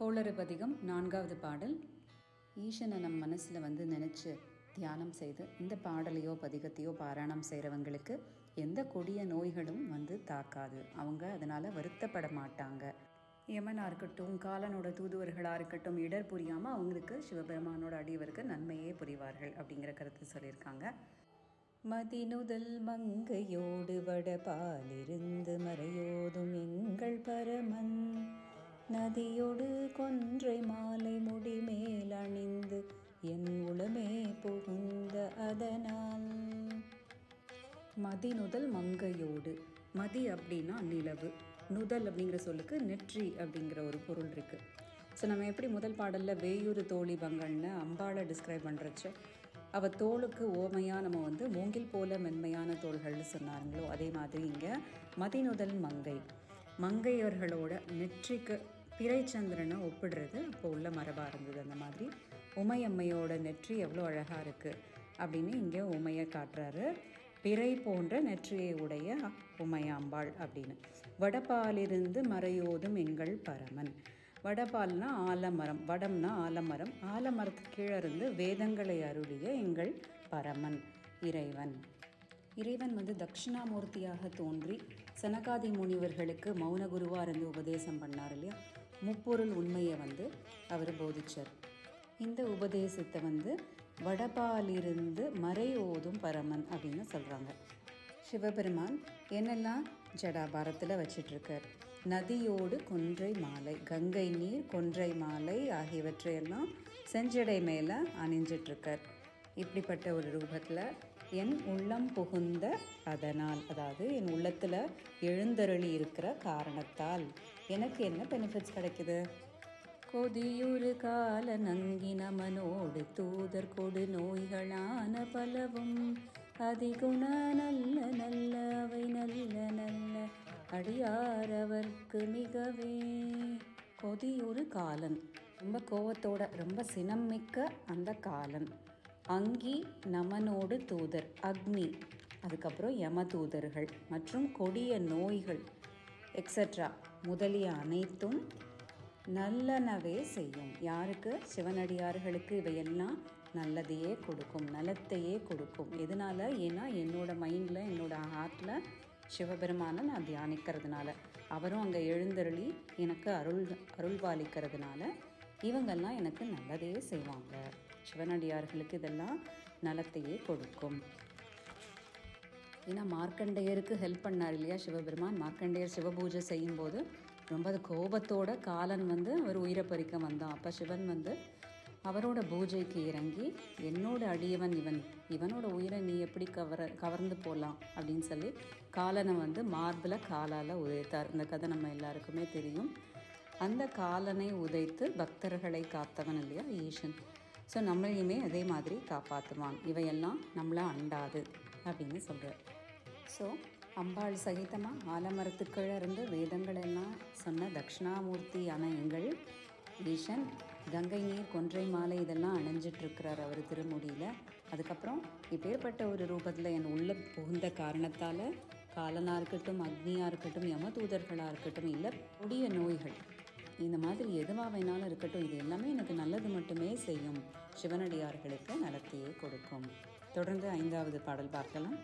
கோளறுபதிகம் நான்காவது பாடல். ஈசனை நம் மனசில் வந்து நினச்சி தியானம் செய்து இந்த பாடலையோ பதிகத்தையோ பாராயணம் செய்கிறவங்களுக்கு எந்த கொடிய நோய்களும் வந்து தாக்காது. அவங்க அதனால் வருத்தப்பட மாட்டாங்க. யமனாக இருக்கட்டும் காலனோட தூதுவர்களாக இருக்கட்டும் இடர் புரியாமல் அவங்களுக்கு சிவபெருமானோட அடியவருக்கு நன்மையே புரிவார்கள் அப்படிங்கிற கருத்து சொல்லியிருக்காங்க. மதினுதல் மங்கையோடு வடபாலிருந்து மறையோதும் எங்கள் பரமன் நதியோடு கொன்றை மாலை முடி மேலணிந்து என் உளமே புகுந்த அதனால். மதி நுதல் மங்கையோடு. மதி அப்படின்னா நிலவு. நுதல் அப்படிங்கிற சொல்லுக்கு நெற்றி அப்படிங்கிற ஒரு பொருள் இருக்குது ஸோ நம்ம எப்படி முதல் பாடலில் வேயூர் தோழி பங்கள்னு அம்பாளை டிஸ்கிரைப் பண்ணுறச்ச அவள் தோளுக்கு ஓமையாக நம்ம வந்து மூங்கில் போல மென்மையான தோள்கள்னு சொன்னாருங்களோ அதே மாதிரி இங்கே மதிநுதல் மங்கை. மங்கையர்களோட நெற்றிக்கு பிறைச்சந்திரனை ஒப்பிடுறது இப்போ உள்ள மரபாக இருந்தது அந்த மாதிரி. உமையம்மையோட நெற்றி எவ்வளோ அழகாக இருக்குது அப்படின்னு இங்கே உமையை காட்டுறாரு. பிறை போன்ற நெற்றியை உடைய உமையாம்பாள் அப்படின்னு. வடபாலிருந்து மறையோதும் எங்கள் பரமன். வடபால்னா ஆலமரம் வடம்னா ஆலமரம். ஆலமரத்துக்கு கீழே இருந்து வேதங்களை அருளிய எங்கள் பரமன் இறைவன். இறைவன் வந்து தட்சிணாமூர்த்தியாக தோன்றி சனகாதி முனிவர்களுக்கு மௌன குருவாக இருந்து உபதேசம் பண்ணார் இல்லையா? முப்பொருள் உண்மையை வந்து அவர் போதிச்சார். இந்த உபதேசத்தை வந்து வடபாலிருந்து மறை ஓதும் பரமன் அப்படின்னு சொல்கிறாங்க சிவபெருமான் என்னெல்லாம் ஜடாபாரத்தில் வச்சிட்ருக்கார்? நதியோடு கொன்றை மாலை கங்கை நீர் கொன்றை மாலை ஆகியவற்றையெல்லாம் செஞ்சடை மேலே அணிஞ்சிட்ருக்கார். இப்படிப்பட்ட ஒரு ரூபத்தில் என் உள்ளம் புகுந்த அதனால் அதாவது என் உள்ளத்தில் எழுந்தருளி இருக்கிற காரணத்தால் எனக்கு என்ன பெனிஃபிட்ஸ் கிடைக்குது? கொதியுறு கால நங்கின மனோடு தூதர் கொடு நோய்களான பலவும். அதிகுண நல்ல நல்ல அவை நல்ல நல்ல அடியாரவர்க்கு மிகவே. கொதியுறு காலன். ரொம்ப கோவத்தோட ரொம்ப சினம் மிக்க அந்த காலன். அங்கி நமனோடு தூதர் அக்னி. அதுக்கப்புறம் யம தூதர்கள் மற்றும் கொடிய நோய்கள் எக்ஸட்ரா முதலிய அனைத்தும் நல்லனவே செய்யும். யாருக்கு? சிவனடியார்களுக்கு இவையெல்லாம் நல்லதையே கொடுக்கும் நலத்தையே கொடுக்கும். எதனால? ஏன்னா என்னோட மைண்டில் என்னோட ஹார்ட்டில் சிவபெருமானை நான் தியானிக்கிறதுனால. அவரும் அங்கே எழுந்தருளி எனக்கு அருள் அருள்பாலிக்கிறதுனால இவங்கெல்லாம் எனக்கு நல்லதே செய்வாங்க. சிவனடியார்களுக்கு இதெல்லாம் நலத்தையே கொடுக்கும். ஏன்னா மார்க்கண்டேயருக்கு ஹெல்ப் பண்ணார் இல்லையா சிவபெருமான்? மார்க்கண்டேயர் சிவபூஜை செய்யும்போது ரொம்ப அது கோபத்தோட காலன் வந்து அவர் உயிரை பறிக்க வந்தான். அப்போ சிவன் வந்து அவரோட பூஜைக்கு இறங்கி என்னோட அடியவன் இவன் இவனோட உயிரை நீ எப்படி கவர கவர்ந்து போகலாம் அப்படின்னு சொல்லி காலனை வந்து மார்பில் காலால் உதைத்தார். இந்த கதை நம்ம எல்லாருக்குமே தெரியும். அந்த காலனை உதைத்து பக்தர்களை காத்தவன் இல்லையா? ஈசன். ஸோ நம்மளையுமே அதே மாதிரி காப்பாற்றுவான் இவையெல்லாம் நம்மளை அண்டாது அப்படின்னு சொல்கிறார் ஸோ அம்பாள் சகிதமாக ஆலமரத்துக்கீழே இருந்து வேதங்கள் எல்லாம் சொன்ன தட்சிணாமூர்த்தியான எங்கள் ஈசன் கங்கை நீர் கொன்றை மாலை இதெல்லாம் அணிஞ்சிட்ருக்கிறார் அவர் திருமுடியில். அதுக்கப்புறம் இப்பேற்பட்ட ஒரு ரூபத்தில் என் உள்ள புகுந்த காரணத்தால் காலனாக இருக்கட்டும் அக்னியாக இருக்கட்டும் யமதூதர்களாக இருக்கட்டும் இல்லை கொடிய நோய்கள் இந்த மாதிரி எதுவாக வேணாலும் இருக்கட்டும் இது எல்லாமே எனக்கு நல்லது மட்டுமே செய்யும். சிவனடியார்களுக்கு நலத்தையே கொடுக்கும். தொடர்ந்து ஐந்தாவது பாடல் பார்க்கலாம்.